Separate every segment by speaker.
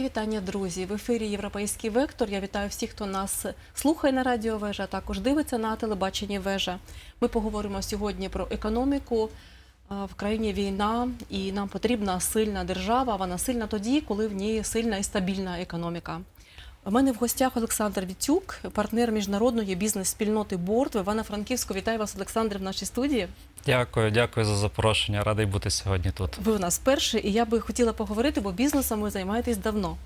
Speaker 1: Вітання, друзі. В ефірі Європейський вектор. Я вітаю всіх, хто нас слухає на радіо Вежа, а також дивиться на телебаченні Вежа. Ми поговоримо сьогодні про економіку. В країні війна, і нам потрібна сильна держава. Вона сильна тоді, коли в ній сильна і стабільна економіка. У мене в гостях Олександр Вітюк, партнер міжнародної бізнес-спільноти Борт в Івано-Франківську. Вітаю вас, Олександр, в нашій студії.
Speaker 2: Дякую, дякую за запрошення. Радий бути сьогодні тут.
Speaker 1: Ви у нас перший, і я би хотіла поговорити, бо бізнесом ви займаєтесь давно.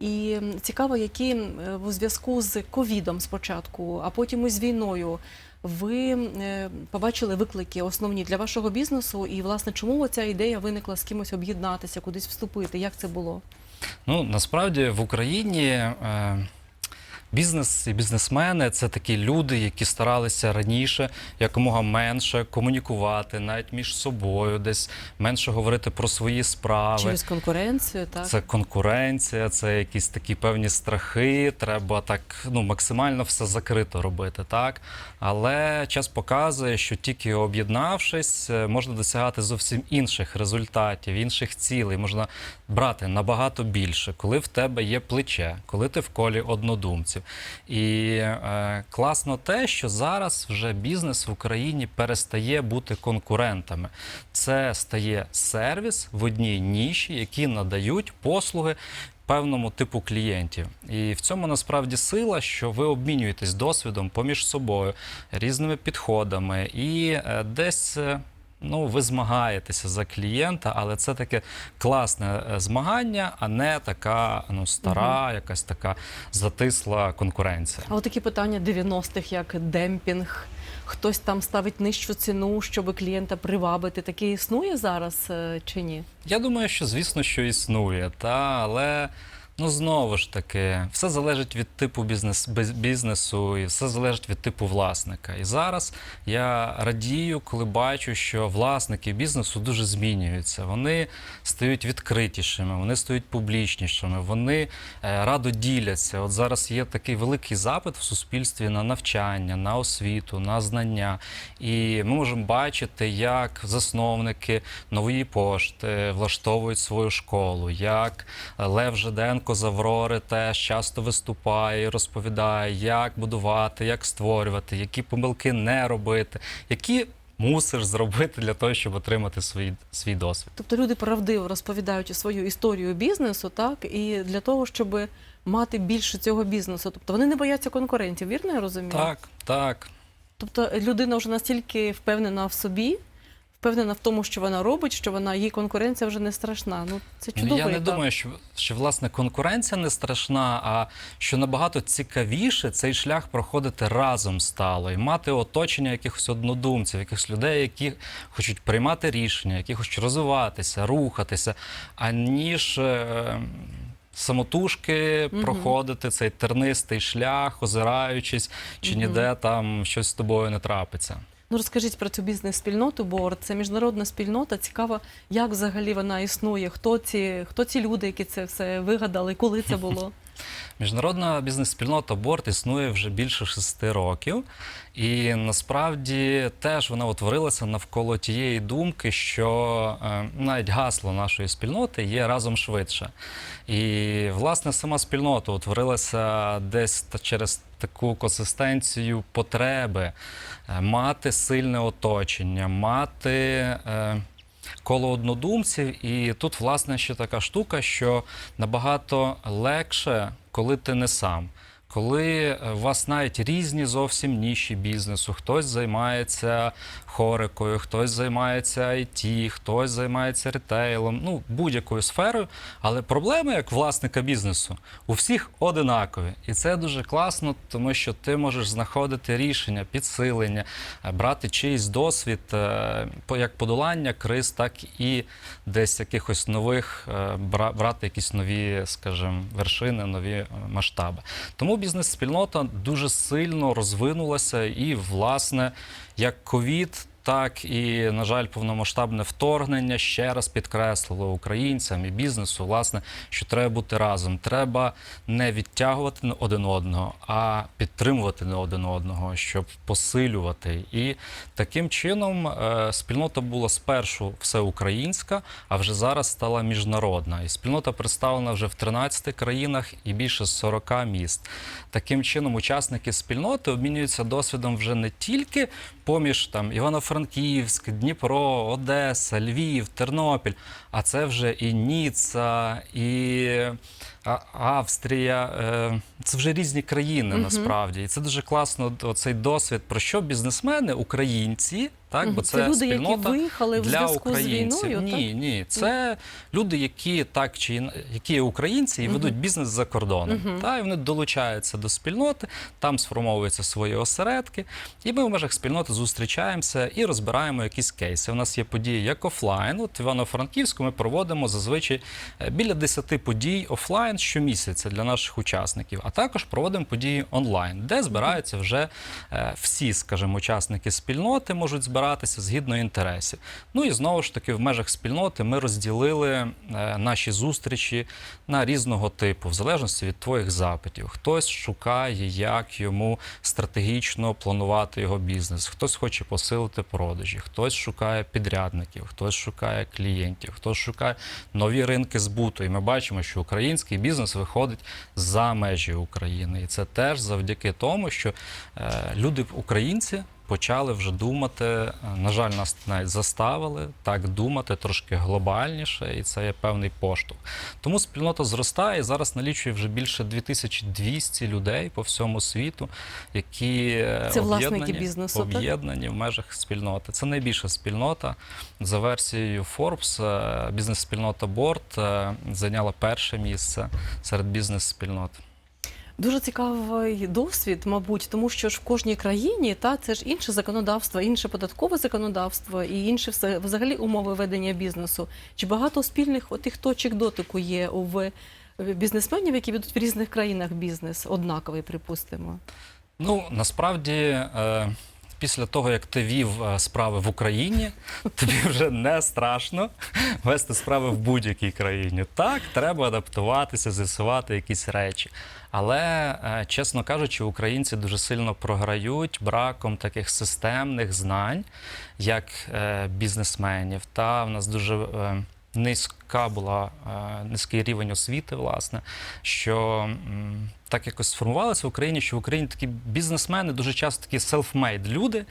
Speaker 1: І цікаво, які е, у зв'язку з ковідом спочатку, а потім і з війною. Ви е, побачили виклики основні для вашого бізнесу, і власне чому ця ідея виникла з кимось об'єднатися, кудись вступити? Як це було?
Speaker 2: Ну насправді в Україні е, бізнес і бізнесмени це такі люди, які старалися раніше якомога менше комунікувати, навіть між собою, десь менше говорити про свої справи.
Speaker 1: Через конкуренцію, так
Speaker 2: Це конкуренція, це якісь такі певні страхи. Треба так ну максимально все закрито робити, так але час показує, що тільки об'єднавшись, е, можна досягати зовсім інших результатів, інших цілей. Можна брати набагато більше, коли в тебе є плече, коли ти в колі однодумців. І е, класно те, що зараз вже бізнес в Україні перестає бути конкурентами. Це стає сервіс в одній ніші, які надають послуги. Певному типу клієнтів, і в цьому насправді сила, що ви обмінюєтесь досвідом поміж собою, різними підходами, і е, десь е, ну ви змагаєтеся за клієнта, але це таке класне е, змагання, а не така ну стара, якась така затисла конкуренція.
Speaker 1: А от такі питання 90-х, як демпінг, хтось там ставить нижчу ціну, щоб клієнта привабити. Таке існує зараз е, чи ні?
Speaker 2: Я думаю, що звісно, що існує, та але ну знову ж таки, все залежить від типу бізнес бізнесу, і все залежить від типу власника. І зараз я радію, коли бачу, що власники бізнесу дуже змінюються. Вони стають відкритішими, вони стають публічнішими, вони е, радо діляться. От зараз є такий великий запит в суспільстві на навчання, на освіту, на знання. І ми можемо бачити, як засновники нової пошти влаштовують свою школу, як Лев Жиденко з Аврори теж часто виступає і розповідає, як будувати, як створювати, які помилки не робити, які мусиш зробити для того, щоб отримати свій, свій досвід.
Speaker 1: Тобто люди правдиво розповідають свою історію бізнесу, так і для того, щоб мати більше цього бізнесу. Тобто вони не бояться конкурентів, вірно я розумію?
Speaker 2: Так, так.
Speaker 1: Тобто людина вже настільки впевнена в собі, впевнена в тому, що вона робить, що вона її конкуренція вже не страшна. Ну це
Speaker 2: Ну,
Speaker 1: чудово.
Speaker 2: Я не думаю, що, що власне конкуренція не страшна, а що набагато цікавіше цей шлях проходити разом стало і мати оточення якихось однодумців, якихось людей, які хочуть приймати рішення, які хочуть розвиватися, рухатися, аніж. Е, Самотужки
Speaker 1: Мгм.
Speaker 2: проходити цей тернистий шлях, озираючись, чи
Speaker 1: Мгм.
Speaker 2: ніде там щось з тобою не трапиться.
Speaker 1: Ну розкажіть про цю бізнес-спільноту, бо це міжнародна спільнота. Цікаво, як взагалі вона існує, хто ці, хто ці люди, які це все вигадали, коли це було.
Speaker 2: Міжнародна бізнес-спільнота Борт існує вже більше шести років, і насправді теж вона утворилася навколо тієї думки, що е, навіть гасло нашої спільноти є разом швидше. І власне сама спільнота утворилася десь через таку консистенцію потреби е, мати сильне оточення, мати. е, коло однодумців, і тут, власне, ще така штука, що набагато легше, коли ти не сам. Коли е, у вас навіть різні зовсім ніші бізнесу, хтось займається хорикою, хтось займається IT, хтось займається ретейлом, ну будь-якою сферою. Але проблеми як власника бізнесу у всіх одинакові, і це дуже класно, тому що ти можеш знаходити рішення, підсилення, е, брати чийсь досвід е, як подолання криз, так і десь якихось нових брати якісь нові, скажімо, вершини, нові масштаби. Тому бізнес-спільнота дуже сильно розвинулася, і, власне, як ковід. Так і, на жаль, повномасштабне вторгнення ще раз підкреслило українцям і бізнесу, власне, що треба бути разом. Треба не відтягувати один одного, а підтримувати один одного, щоб посилювати. І таким чином е, спільнота була спершу всеукраїнська, а вже зараз стала міжнародна. І спільнота представлена вже в 13 країнах і більше 40 міст. Таким чином, учасники спільноти обмінюються досвідом вже не тільки поміж там Івано-Франківськ, Дніпро, Одеса, Львів, Тернопіль, а це вже і Ніцца, і Австрія. е, Це вже різні країни насправді. І це дуже класно. Цей досвід, про що бізнесмени, українці, так бо
Speaker 1: Мгм.
Speaker 2: це,
Speaker 1: люди, які
Speaker 2: спільнота
Speaker 1: виїхали в
Speaker 2: для
Speaker 1: з
Speaker 2: українців.
Speaker 1: війною.
Speaker 2: ні, ні, це люди, які так чи які є українці і ведуть бізнес за кордоном. Та і вони долучаються до спільноти, там сформовуються свої осередки, і ми в межах спільноти зустрічаємося і розбираємо якісь кейси. У нас є події як офлайн. От Івано-Франківську ми проводимо зазвичай е, біля 10 подій офлайн щомісяця для наших учасників, а також проводимо події онлайн, де збираються вже е, всі, скажімо, учасники спільноти можуть збиратися згідно інтересів. Ну і знову ж таки, в межах спільноти ми розділили е, наші зустрічі на різного типу, в залежності від твоїх запитів. Хтось шукає, як йому стратегічно планувати його бізнес, хтось хоче посилити продажі, хтось шукає підрядників, хтось шукає клієнтів, хтось шукає нові ринки збуту. І ми бачимо, що український бізнес виходить за межі України. І це теж завдяки тому, що е, люди, українці, почали вже думати. е, На жаль, нас навіть заставили так думати трошки глобальніше, і це є певний поштовх. Тому спільнота зростає і зараз налічує вже більше 2200 людей по всьому світу, які е,
Speaker 1: Це власники
Speaker 2: об'єднані-
Speaker 1: бізнесу,
Speaker 2: об'єднані в межах спільноти. Це найбільша спільнота. За версією Forbes, е, бізнес-спільнота Борт зайняла перше місце серед бізнес-спільнот.
Speaker 1: Дуже цікавий досвід, мабуть, тому що ж в кожній країні та це ж інше законодавство, інше податкове законодавство і інше все взагалі умови ведення бізнесу. Чи багато спільних отих точок дотику є у бізнесменів, які ведуть в різних країнах бізнес, однаковий, припустимо.
Speaker 2: Ну насправді. Е... Після того, як ти вів е, справи в Україні, тобі вже не страшно вести справи в будь-якій країні. Так, треба адаптуватися, з'ясувати якісь речі. Але, е, чесно кажучи, українці дуже сильно програють браком таких системних знань, як е, бізнесменів. Та в нас дуже низька була низький рівень освіти, власне, що так якось сформувалося в Україні, що в Україні такі бізнесмени дуже часто такі self-made люди,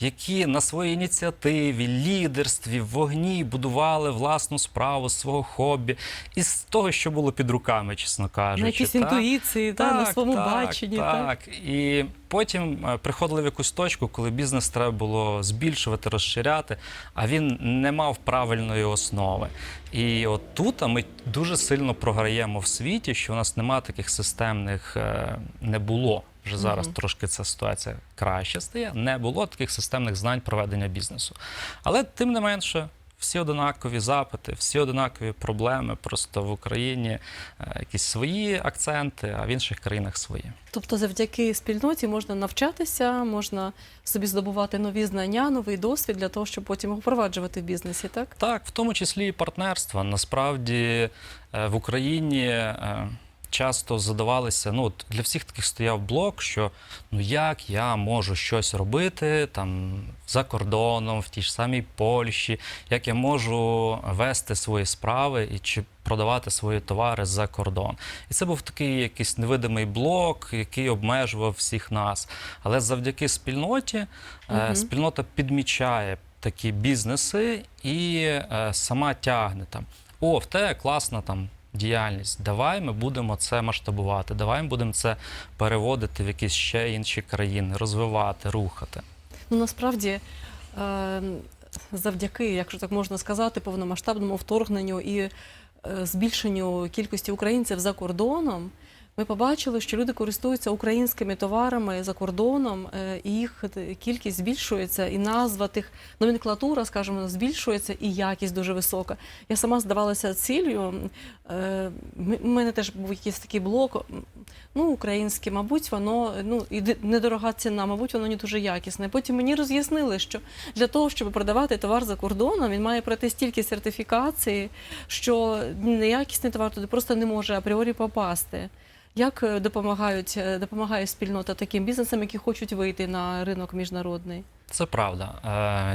Speaker 2: які на своїй ініціативі, лідерстві, вогні будували власну справу свого хобі і з того, що було під руками, чесно кажучи.
Speaker 1: На якісь
Speaker 2: та.
Speaker 1: інтуїції, та, на своєму
Speaker 2: так,
Speaker 1: баченні.
Speaker 2: Так. І потім е, приходили в якусь точку, коли бізнес треба було збільшувати, розширяти, а він не мав правильної основи. І от тут ми дуже сильно програємо в світі, що у нас немає таких системних, е, не було. Вже зараз
Speaker 1: Мгм.
Speaker 2: трошки ця ситуація краще стає. Не було таких системних знань проведення бізнесу. Але тим не менше, всі однакові запити, всі однакові проблеми. Просто в Україні е, якісь свої акценти, а в інших країнах свої.
Speaker 1: Тобто, завдяки спільноті можна навчатися, можна собі здобувати нові знання, новий досвід для того, щоб потім впроваджувати в бізнесі, так?
Speaker 2: Так, в тому числі і партнерства. Насправді е, в Україні часто задавалися. Ну от для всіх таких стояв блок, що ну як я можу щось робити там за кордоном, в тій ж самій Польщі, як я можу вести свої справи і чи продавати свої товари за кордон. І це був такий якийсь невидимий блок, який обмежував всіх нас. Але завдяки спільноті
Speaker 1: Мгм.
Speaker 2: спільнота підмічає такі бізнеси і е, сама тягне там. О, в тебе класна там діяльність. Давай ми будемо це масштабувати. Давай ми будемо це переводити в якісь ще інші країни, розвивати, рухати.
Speaker 1: Ну насправді. е, Завдяки, якщо так можна сказати, повномасштабному вторгненню і е, збільшенню кількості українців за кордоном, ми побачили, що люди користуються українськими товарами за кордоном, е, і їх кількість збільшується, і назва тих номенклатура, скажімо, збільшується, і якість дуже висока. Я сама здавалася ціллю. е, У мене теж був якийсь такий блок. Ну, українське, мабуть, воно ну і недорога ціна, мабуть, воно не дуже якісне. Потім мені роз'яснили, що для того, щоб продавати товар за кордоном, він має пройти стільки сертифікації, що неякісний товар туди просто не може апріорі попасти. Як е, допомагають е, допомагає спільнота таким бізнесам, які хочуть вийти на ринок міжнародний?
Speaker 2: Це правда.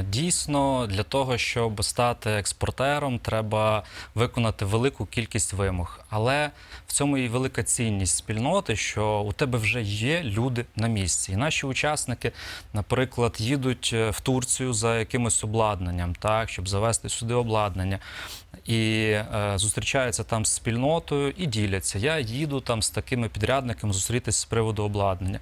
Speaker 2: Е, Дійсно, для того, щоб стати експортером, треба виконати велику кількість вимог. Але в цьому і велика цінність спільноти, що у тебе вже є люди на місці. І наші учасники, наприклад, їдуть в Турцію за якимось обладнанням, так, щоб завести сюди обладнання. І е, зустрічаються там з спільнотою і діляться. Я їду там з такими підрядниками зустрітися з приводу обладнання.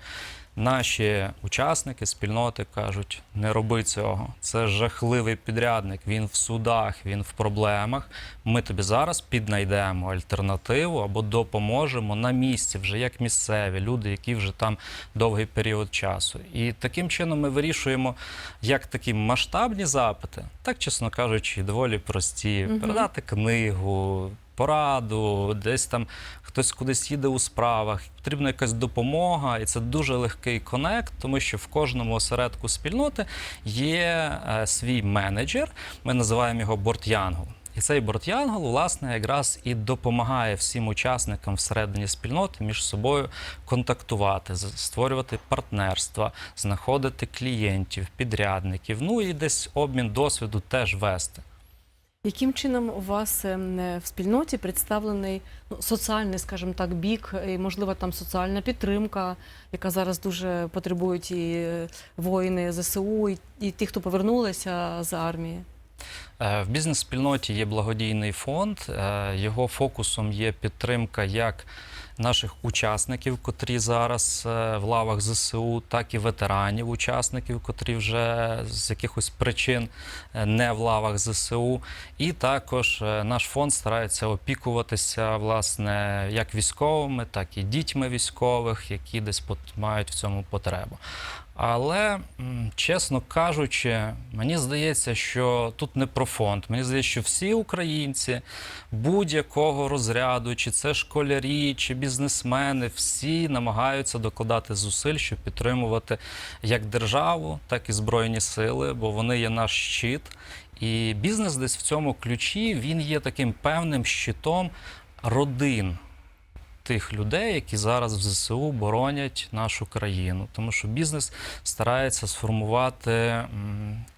Speaker 2: Наші учасники спільноти кажуть: не роби цього. Це жахливий підрядник. Він в судах, він в проблемах. Ми тобі зараз піднайдемо альтернативу або допоможемо на місці, вже як місцеві люди, які вже там довгий період часу. І таким чином ми вирішуємо як такі масштабні запити, так чесно кажучи, доволі прості.
Speaker 1: Мгм.
Speaker 2: Передати книгу. Пораду, десь там хтось кудись їде у справах, потрібна якась допомога, і це дуже легкий конект, тому що в кожному осередку спільноти є е, свій менеджер. Ми називаємо його борт-янгол. І цей борт-янгол, власне, якраз і допомагає всім учасникам всередині спільноти між собою контактувати, створювати партнерства, знаходити клієнтів, підрядників. Ну і десь обмін досвіду теж вести.
Speaker 1: Яким чином у вас ем, е, в спільноті представлений ну, соціальний, скажімо так, бік, і можливо там соціальна підтримка, яка зараз дуже потребують і е, воїни ЗСУ, і, і ті, хто повернулися з армії?
Speaker 2: Е, В бізнес-спільноті є благодійний фонд. Е, Його фокусом є підтримка як наших учасників, котрі зараз е, в лавах ЗСУ, так і ветеранів, учасників, котрі вже з якихось причин не в лавах ЗСУ. І також наш фонд старається опікуватися власне як військовими, так і дітьми військових, які десь мають в цьому потребу. Але, чесно кажучи, мені здається, що тут не про фонд. Мені здається, що всі українці будь-якого розряду, чи це школярі, чи бізнесмени, всі намагаються докладати зусиль, щоб підтримувати як державу, так і збройні сили, бо вони є наш щит. І бізнес десь в цьому ключі він є таким певним щитом родин тих людей, які зараз в ЗСУ боронять нашу країну. Тому що бізнес старається сформувати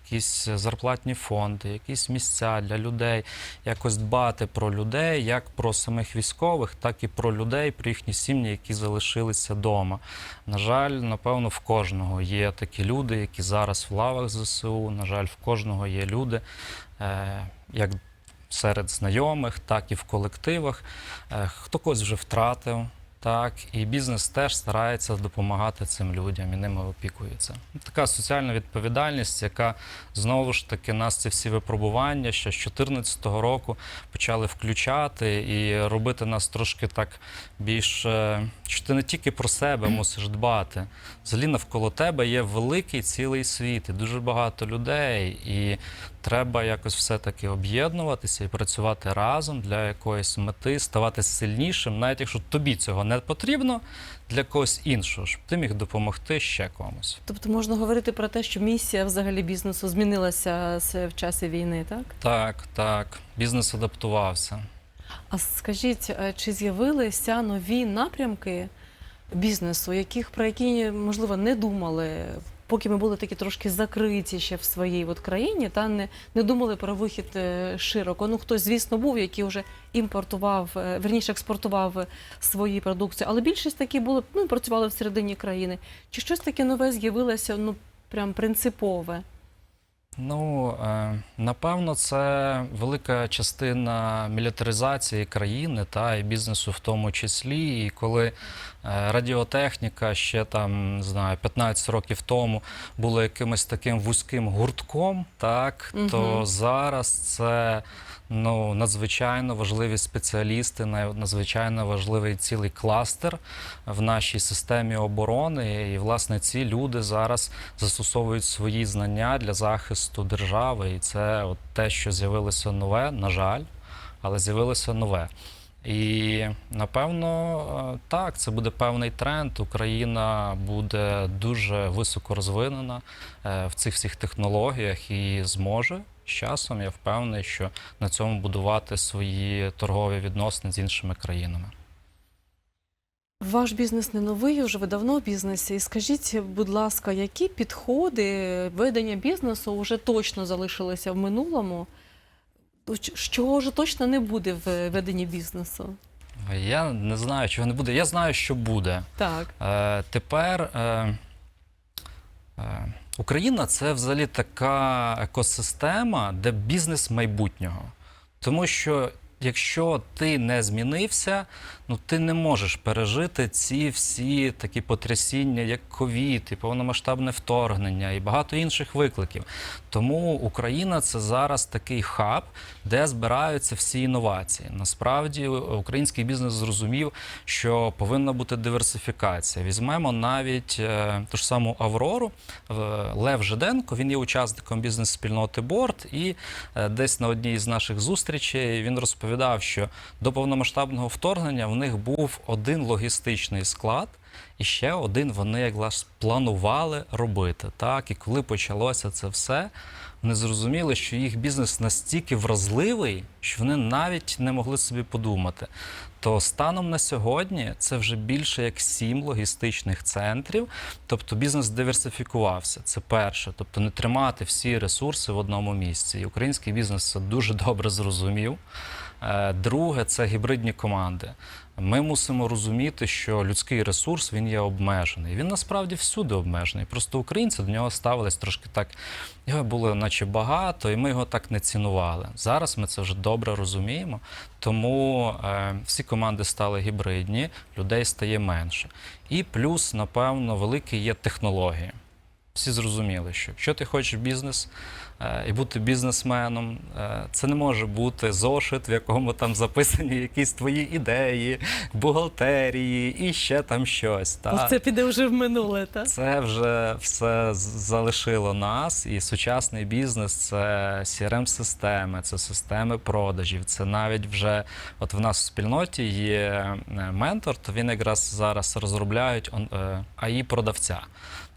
Speaker 2: якісь зарплатні фонди, якісь місця для людей, якось дбати про людей, як про самих військових, так і про людей, про їхні сім'ї, які залишилися вдома. На жаль, напевно, в кожного є такі люди, які зараз в лавах ЗСУ. На жаль, в кожного є люди, е, як серед знайомих, так і в колективах. Е, Хто когось вже втратив, так, і бізнес теж старається допомагати цим людям і ними опікується. Така соціальна відповідальність, яка знову ж таки нас ці всі випробування ще з 2014 року почали включати і робити нас трошки так більш, е, що ти не тільки про себе мусиш дбати. Взагалі навколо тебе є великий цілий світ, і дуже багато людей, і треба якось все-таки об'єднуватися і працювати разом для якоїсь мети, ставати сильнішим, навіть якщо тобі цього не потрібно, для когось іншого, щоб ти міг допомогти ще комусь.
Speaker 1: Тобто можна говорити про те, що місія взагалі бізнесу змінилася в часі війни, так?
Speaker 2: Так, так, бізнес адаптувався.
Speaker 1: А скажіть, е, чи з'явилися нові напрямки бізнесу, яких про які можливо не думали, поки ми були такі трошки закриті ще в своїй от країні, та не, не думали про вихід е, широко. Ну хтось, звісно, був, який вже імпортував, е, верніше експортував свої продукції, але більшість такі були, ну працювали всередині країни. Чи щось таке нове з'явилося, ну прям принципове?
Speaker 2: Ну, е, напевно, це велика частина мілітаризації країни та і бізнесу в тому числі. І коли е, радіотехніка ще там не знаю 15 років тому була якимось таким вузьким гуртком, так то зараз це ну надзвичайно важливі спеціалісти, надзвичайно важливий цілий кластер в нашій системі оборони. І власне ці люди зараз застосовують свої знання для захисту держави. І це от те, що з'явилося нове, на жаль, але з'явилося нове. І напевно, е, так, це буде певний тренд. Україна буде дуже високо розвинена е, в цих всіх технологіях і зможе з часом. Я впевнений, що на цьому будувати свої торгові відносини з іншими країнами.
Speaker 1: Ваш бізнес не новий, вже ви давно в бізнесі. І скажіть, будь ласка, які підходи ведення бізнесу вже точно залишилися в минулому? Що вже точно не буде в веденні бізнесу?
Speaker 2: Я не знаю, чого не буде. Я знаю, що буде.
Speaker 1: Так.
Speaker 2: Е, тепер е, е, Україна це взагалі така екосистема, де бізнес майбутнього. Тому що якщо ти не змінився, ну ти не можеш пережити ці всі такі потрясіння, як ковід, і повномасштабне вторгнення, і багато інших викликів. Тому Україна це зараз такий хаб, де збираються всі інновації. Насправді український бізнес зрозумів, що повинна бути диверсифікація. Візьмемо навіть е, ту ж саму Аврору. Е, Лев Жиденко, він є учасником бізнес-спільноти Борт, і е, десь на одній з наших зустрічей він розповідав, що до повномасштабного вторгнення в них був один логістичний склад. І ще один вони якраз планували робити. Так, і коли почалося це все, вони зрозуміли, що їх бізнес настільки вразливий, що вони навіть не могли собі подумати. То станом на сьогодні це вже більше як сім логістичних центрів. Тобто бізнес диверсифікувався. Це перше. Тобто не тримати всі ресурси в одному місці. І український бізнес це дуже добре зрозумів. Е, Друге, це гібридні команди. Ми мусимо розуміти, що людський ресурс він є обмежений. Він насправді всюди обмежений. Просто українці до нього ставились трошки так. Його було наче багато, і ми його так не цінували. Зараз ми це вже добре розуміємо. Тому е, всі команди стали гібридні, людей стає менше. І плюс, напевно, великі є технології. Всі зрозуміли, що якщо ти хочеш бізнес і бути бізнесменом, е, це не може бути зошит, в якому там записані якісь твої ідеї, бухгалтерії і ще там щось. Та.
Speaker 1: Це піде вже в минуле, так?
Speaker 2: Це вже все залишило нас, і сучасний бізнес це CRM-системи, це системи продажів. Це навіть вже от в нас в спільноті є е, ментор, то він якраз зараз розробляють е, АІ продавця.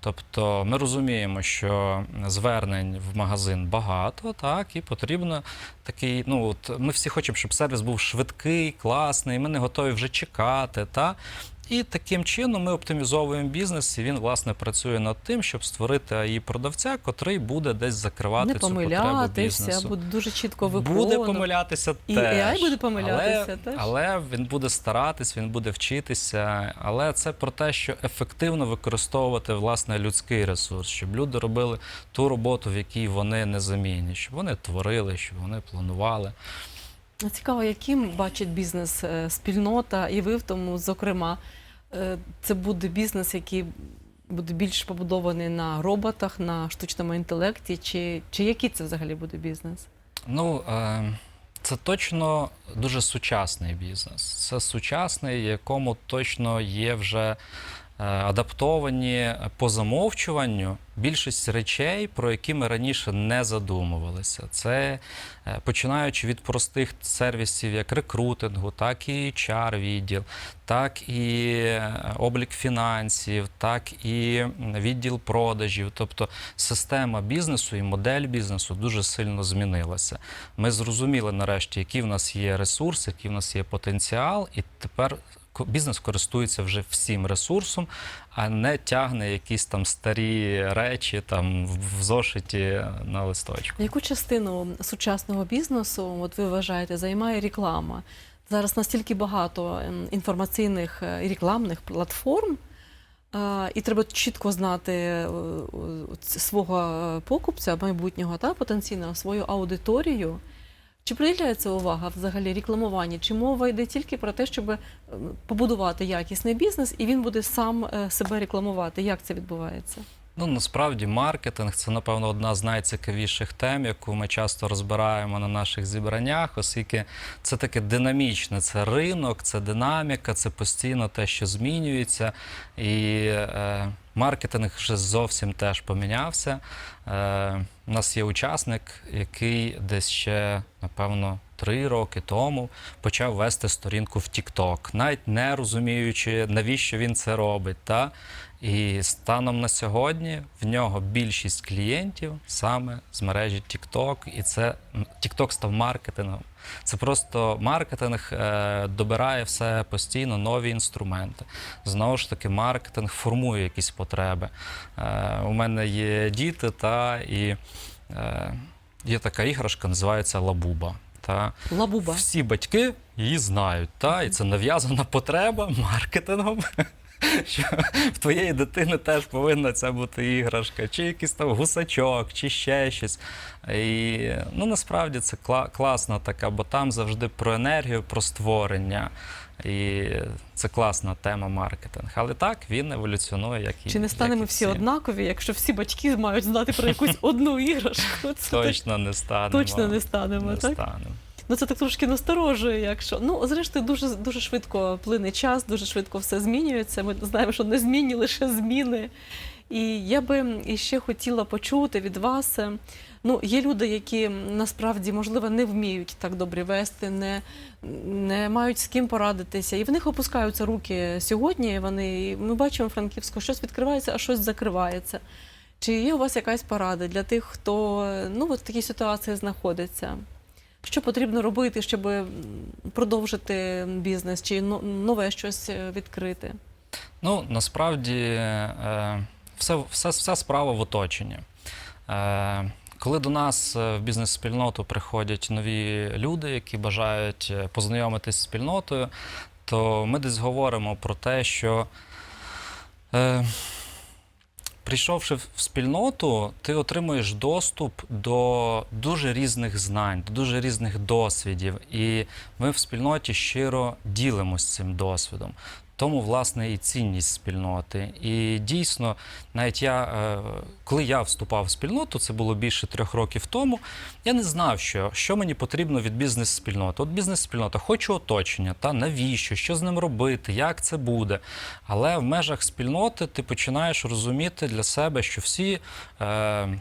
Speaker 2: Тобто ми розуміємо, що звернень в магазин багато, так і потрібно такий. Ну от ми всі хочемо, щоб сервіс був швидкий, класний. Ми не готові вже чекати. Та і таким чином ми оптимізовуємо бізнес, і він власне працює над тим, щоб створити АІ продавця, котрий буде десь закривати
Speaker 1: Не
Speaker 2: цю потребу бізнесу.
Speaker 1: буде дуже чітко
Speaker 2: Буде
Speaker 1: виконувати.
Speaker 2: помилятися
Speaker 1: І
Speaker 2: теж.
Speaker 1: AI буде помилятися
Speaker 2: але,
Speaker 1: теж?
Speaker 2: Але він буде старатись, він буде вчитися. Але це про те, що ефективно використовувати власне людський ресурс, щоб люди робили ту роботу, в якій вони незамінні, щоб вони творили, щоб вони планували.
Speaker 1: Цікаво, яким бачить бізнес е, спільнота, і ви в тому, зокрема, Е, це буде бізнес, який буде більш побудований на роботах, на штучному інтелекті, чи, чи який це взагалі буде бізнес?
Speaker 2: Ну, е, це точно дуже сучасний бізнес. Це сучасний, якому точно є вже адаптовані по замовчуванню більшість речей, про які ми раніше не задумувалися. Це е, починаючи від простих сервісів, як рекрутингу, так і HR відділ, так і е, облік фінансів, так і відділ продажів. Тобто система бізнесу і модель бізнесу дуже сильно змінилася. Ми зрозуміли нарешті, які в нас є ресурси, який в нас є потенціал, і тепер бізнес користується вже всім ресурсом, а не тягне якісь там старі речі там в зошиті на листочку.
Speaker 1: Яку частину сучасного бізнесу, от ви вважаєте, займає реклама? Зараз настільки багато ем, інформаційних е, і рекламних платформ. І треба чітко знати е, е, свого покупця майбутнього та потенційного свою аудиторію. Чи приділяється увага взагалі рекламуванні? Чи мова йде тільки про те, щоб е, побудувати якісний бізнес, і він буде сам е, себе рекламувати? Як це відбувається?
Speaker 2: Ну, насправді, маркетинг це, напевно, одна з найцікавіших тем, яку ми часто розбираємо на наших зібраннях, оскільки це таке динамічне, це ринок, це динаміка, це постійно те, що змінюється. І е, маркетинг вже зовсім теж помінявся. Е, у нас є учасник, який десь ще, напевно, три роки тому почав вести сторінку в TikTok, навіть не розуміючи, навіщо він це робить. Та? І станом на сьогодні в нього більшість клієнтів саме з мережі TikTok, і це TikTok став маркетингом. Це просто маркетинг е, добирає все постійно нові інструменти. Знову ж таки, маркетинг формує якісь потреби. Е, у мене є діти, та і е, є така іграшка, називається Лабуба. Та
Speaker 1: Лабуба.
Speaker 2: всі батьки її знають, та і це нав'язана потреба маркетингом. Що в твоєї дитини теж повинна це бути іграшка, чи якийсь там гусачок, чи ще щось. І ну насправді це кла- класна така, бо там завжди про енергію, про створення. І це класна тема маркетинг. Але так він еволюціонує, як і
Speaker 1: Чи не станемо всі однакові, якщо всі батьки мають знати про якусь одну іграшку? Це
Speaker 2: Точно не станемо.
Speaker 1: точно не станемо,
Speaker 2: не
Speaker 1: так?
Speaker 2: станемо.
Speaker 1: Ну це так трошки насторожує, якщо ну зрештою дуже дуже швидко плине час, дуже швидко все змінюється. Ми знаємо, що не змінні лише зміни. І я би іще хотіла почути від вас. е, Ну, є люди, які насправді можливо не вміють так добре вести, не, не мають з ким порадитися, і в них опускаються руки сьогодні. Вони і ми бачимо Франківську, щось відкривається, а щось закривається. Чи є у вас якась порада для тих, хто ну от в такій ситуації знаходиться? Що потрібно робити, щоб продовжити бізнес чи нове щось е, відкрити?
Speaker 2: Ну, насправді, е, все, все, вся справа в оточенні. Е, коли до нас е, в бізнес-спільноту приходять нові люди, які бажають е, познайомитись з спільнотою, то ми десь говоримо про те, що е, прийшовши в спільноту, ти отримуєш доступ до дуже різних знань, до дуже різних досвідів. І ми в спільноті щиро ділимося цим досвідом. Тому, власне, і цінність спільноти. І дійсно, навіть я, е, коли я вступав в спільноту, це було більше трьох років тому, я не знав, що, що мені потрібно від бізнес-спільноти. От бізнес-спільнота, хочу оточення, та навіщо, що з ним робити, як це буде. Але в межах спільноти ти починаєш розуміти для себе, що всі. Е,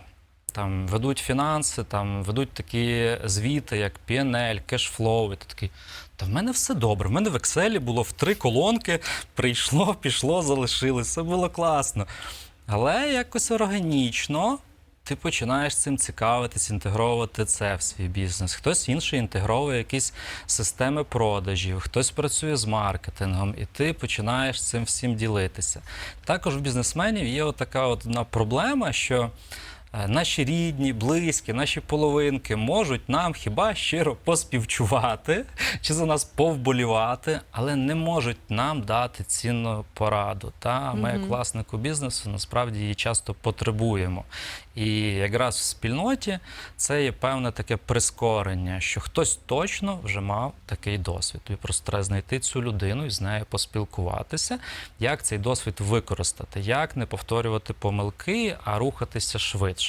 Speaker 2: там ведуть фінанси, там ведуть такі звіти, як PNL, кешфлоу. І ти такий, та в мене все добре. В мене в Excel було в три колонки, прийшло, пішло, залишилось. Все було класно. Але якось органічно ти починаєш цим цікавитись, інтегровувати це в свій бізнес. Хтось інший інтегровує якісь системи продажів, хтось працює з маркетингом, і ти починаєш цим всім ділитися. Також в бізнесменів є така одна проблема, що. Е, Наші рідні, близькі, наші половинки можуть нам хіба щиро поспівчувати чи за нас повболівати, але не можуть нам дати цінну пораду. Та ми, як власнику бізнесу, насправді її часто потребуємо. І якраз в спільноті це є певне таке прискорення, що хтось точно вже мав такий досвід. Тобі просто треба знайти цю людину і з нею поспілкуватися, як цей досвід використати, як не повторювати помилки, а рухатися швидше.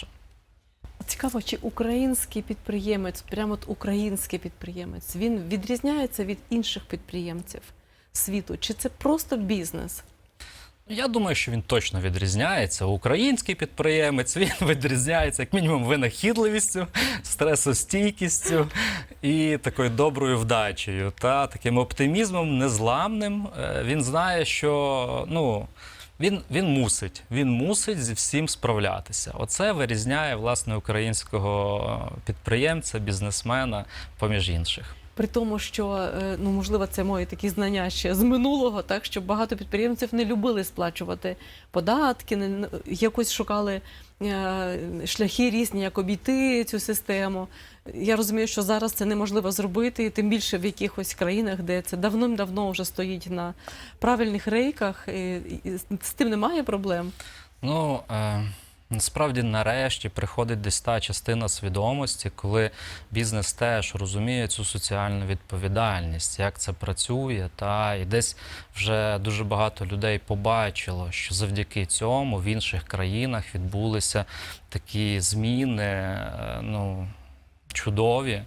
Speaker 1: Цікаво, чи український підприємець, прямо от український підприємець, він відрізняється від інших підприємців світу? Чи це просто бізнес?
Speaker 2: Я думаю, що він точно відрізняється. Український підприємець він відрізняється як мінімум винахідливістю, стресостійкістю і такою доброю вдачею та таким оптимізмом незламним. Е, Він знає, що ну. Він, він мусить, він мусить зі всім справлятися. Оце вирізняє власне українського підприємця, бізнесмена, поміж інших.
Speaker 1: При тому, що е, ну можливо, це мої такі знання ще з минулого, так що багато підприємців не любили сплачувати податки, не якось шукали е, шляхи різні, як обійти цю систему. Я розумію, що зараз це неможливо зробити, і тим більше в якихось країнах, де це давним-давно вже стоїть на правильних рейках, і, і з тим немає проблем.
Speaker 2: Ну, е, насправді, нарешті приходить десь та частина свідомості, коли бізнес теж розуміє цю соціальну відповідальність, як це працює, та і десь вже дуже багато людей побачило, що завдяки цьому в інших країнах відбулися такі зміни. е, ну, Чудові,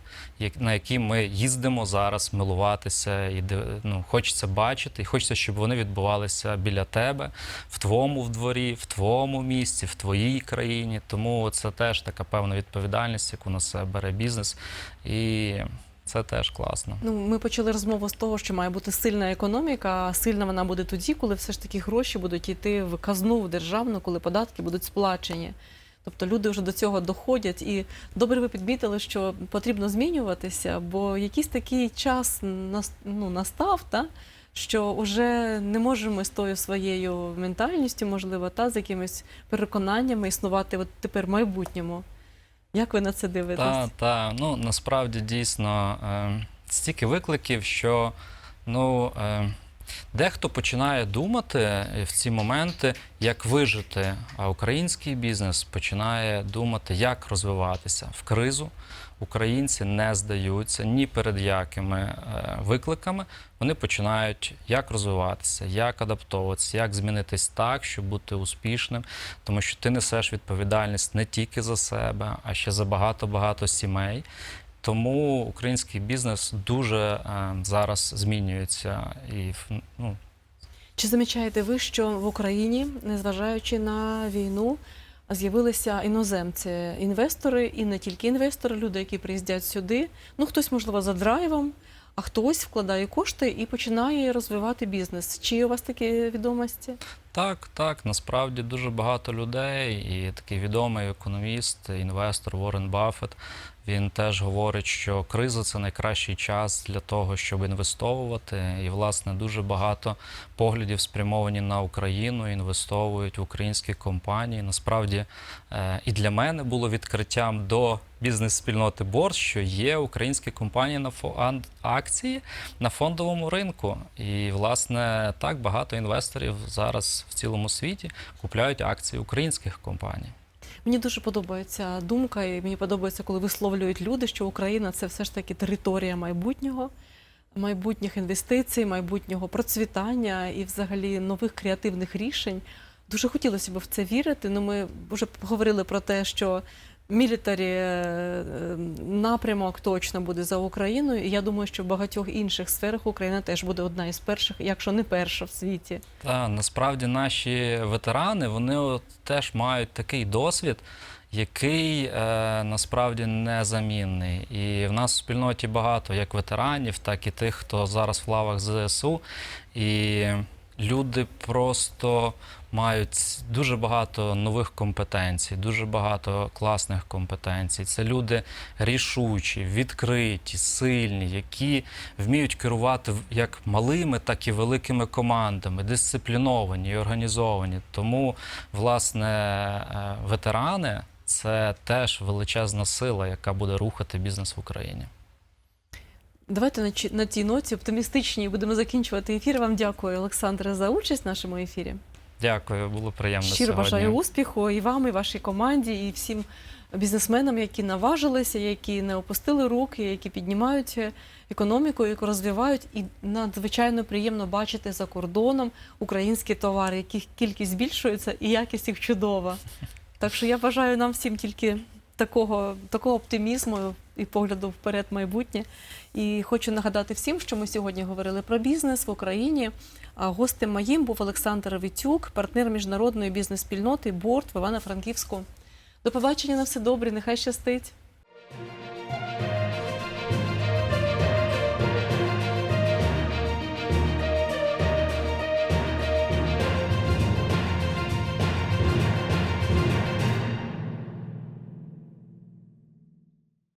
Speaker 2: на які ми їздимо зараз милуватися, і ну, хочеться бачити, і хочеться, щоб вони відбувалися біля тебе, в твоєму в дворі, в твоєму місці, в твоїй країні. Тому це теж така певна відповідальність, яку на себе бере бізнес, і це теж класно.
Speaker 1: Ну, ми почали розмову з того, що має бути сильна економіка. А сильна вона буде тоді, коли все ж таки гроші будуть йти в казну в державну, коли податки будуть сплачені. Тобто люди вже до цього доходять. І добре ви підмітили, що потрібно змінюватися, бо якийсь такий час ну, настав, та, що вже не можемо з тою своєю ментальністю, можливо, та, з якимись переконаннями існувати от тепер в майбутньому. Як ви на це дивитесь?
Speaker 2: Та, та, ну насправді дійсно е, стільки викликів, що ну, е, дехто починає думати в ці моменти, як вижити, а український бізнес починає думати, як розвиватися в кризу. Українці не здаються ні перед якими е, викликами. Вони починають як розвиватися, як адаптовуватися, як змінитись так, щоб бути успішним, тому що ти несеш відповідальність не тільки за себе, а ще за багато-багато сімей. Тому український бізнес дуже е, зараз змінюється і ну,
Speaker 1: Чи замічаєте ви, що в Україні, незважаючи на війну, з'явилися іноземці, інвестори, і не тільки інвестори, люди, які приїздять сюди. Ну хтось, можливо, за драйвом, а хтось вкладає кошти і починає розвивати бізнес. Чи у вас такі відомості?
Speaker 2: Так, так, насправді дуже багато людей, і такий відомий економіст, інвестор Уоррен Баффет, він теж говорить, що криза це найкращий час для того, щоб інвестовувати. І, власне, дуже багато поглядів спрямовані на Україну, інвестовують в українські компанії. Насправді е, і для мене було відкриттям до бізнес-спільноти Борс, що є українські компанії на акції на фондовому ринку. І, власне, так багато інвесторів зараз в цілому світі купляють акції українських компаній.
Speaker 1: Мені дуже подобається думка, і мені подобається, коли висловлюють люди, що Україна це все ж таки територія майбутнього, майбутніх інвестицій, майбутнього процвітання і взагалі нових креативних рішень. Дуже хотілося б в це вірити. Ну, ми вже говорили про те, що мілітарі е, напрямок точно буде за Україною. І я думаю, що в багатьох інших сферах Україна теж буде одна із перших, якщо не перша в світі.
Speaker 2: Та насправді наші ветерани вони от теж мають такий досвід, який е, насправді незамінний. І в нас в спільноті багато як ветеранів, так і тих, хто зараз в лавах ЗСУ. І люди просто мають дуже багато нових компетенцій, дуже багато класних компетенцій. Це люди рішучі, відкриті, сильні, які вміють керувати як малими, так і великими командами, дисципліновані і організовані. Тому, власне, е, ветерани це теж величезна сила, яка буде рухати бізнес в Україні.
Speaker 1: Давайте на, цій ноті оптимістичній будемо закінчувати ефір. Вам дякую, Олександре, за участь в нашому ефірі.
Speaker 2: Дякую, було приємно
Speaker 1: Щиро
Speaker 2: сьогодні.
Speaker 1: бажаю успіху і вам, і вашій команді, і всім бізнесменам, які наважилися, які не опустили руки, які піднімають економіку, яку розвивають. І надзвичайно приємно бачити за кордоном українські товари, яких кількість збільшується і якість їх чудова. Так що я бажаю нам всім тільки такого, такого оптимізму і погляду вперед майбутнє. І хочу нагадати всім, що ми сьогодні говорили про бізнес в Україні. А гостем моїм був Олександр Вітюк, партнер міжнародної бізнес-спільноти Борт в Івано-Франківську. До побачення на все добре, нехай щастить.